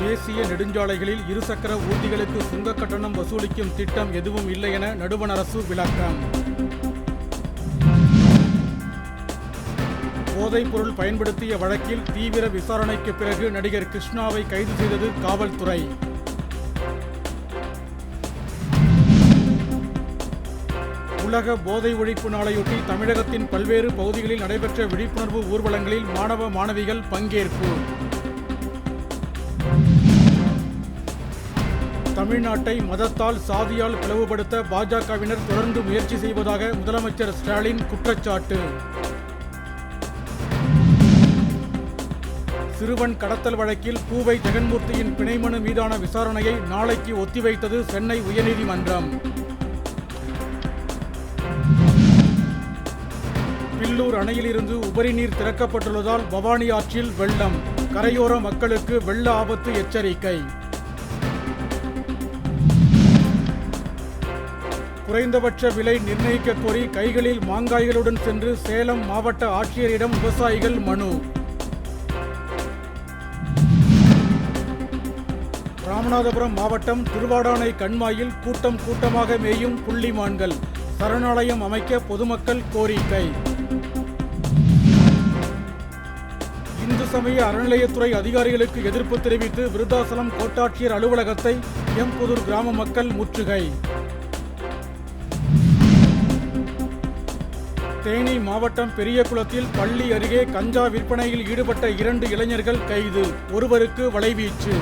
தேசிய நெடுஞ்சாலைகளில் இருசக்கர ஊர்திகளுக்கு சுங்க கட்டணம் வசூலிக்கும் திட்டம் எதுவும் இல்லை என நடுவண் அரசு விளக்கம். போதைப்பொருள் பயன்படுத்திய வழக்கில் தீவிர விசாரணைக்கு பிறகு நடிகர் கிருஷ்ணாவை கைது செய்தது காவல்துறை. உலக போதை ஒழிப்பு நாளையொட்டி தமிழகத்தின் பல்வேறு பகுதிகளில் நடைபெற்ற விழிப்புணர்வு ஊர்வலங்களில் மாணவ மாணவிகள் பங்கேற்பு. தமிழ்நாட்டை மதத்தால் சாதியால் பிளவுபடுத்த பாஜகவினர் தொடர்ந்து முயற்சி செய்வதாக முதலமைச்சர் ஸ்டாலின் குற்றச்சாட்டு. சிறுவன் கடத்தல் வழக்கில் பூவை ஜெகன்மூர்த்தியின் பிணைமனு மீதான விசாரணையை நாளைக்கு ஒத்திவைத்தது சென்னை உயர்நீதிமன்றம். பில்லூர் அணையிலிருந்து உபரி நீர் திறக்கப்பட்டுள்ளதால் பவானி ஆற்றில் வெள்ளம். கரையோர மக்களுக்கு வெள்ள ஆபத்து எச்சரிக்கை. குறைந்தபட்ச விலை நிர்ணயிக்க கோரி கைகளில் மாங்காய்களுடன் சென்று சேலம் மாவட்ட ஆட்சியரிடம் விவசாயிகள் மனு. ராமநாதபுரம் மாவட்டம் திருவாடானை கண்மாயில் கூட்டம் கூட்டமாக மேயும் புள்ளிமான்கள் சரணாலயம் அமைக்க பொதுமக்கள் கோரிக்கை. சமய அறநிலையத்துறை அதிகாரிகளுக்கு எதிர்ப்பு தெரிவித்து விருத்தாசலம் கோட்டாட்சியர் அலுவலகத்தை எம்புதூர் கிராம மக்கள் முற்றுகை. தேனி மாவட்டம் பெரியகுளத்தில் பள்ளி அருகே கஞ்சா விற்பனையில் ஈடுபட்ட இரண்டு இளைஞர்கள் கைது. ஒருவருக்கு வலைவீச்சு.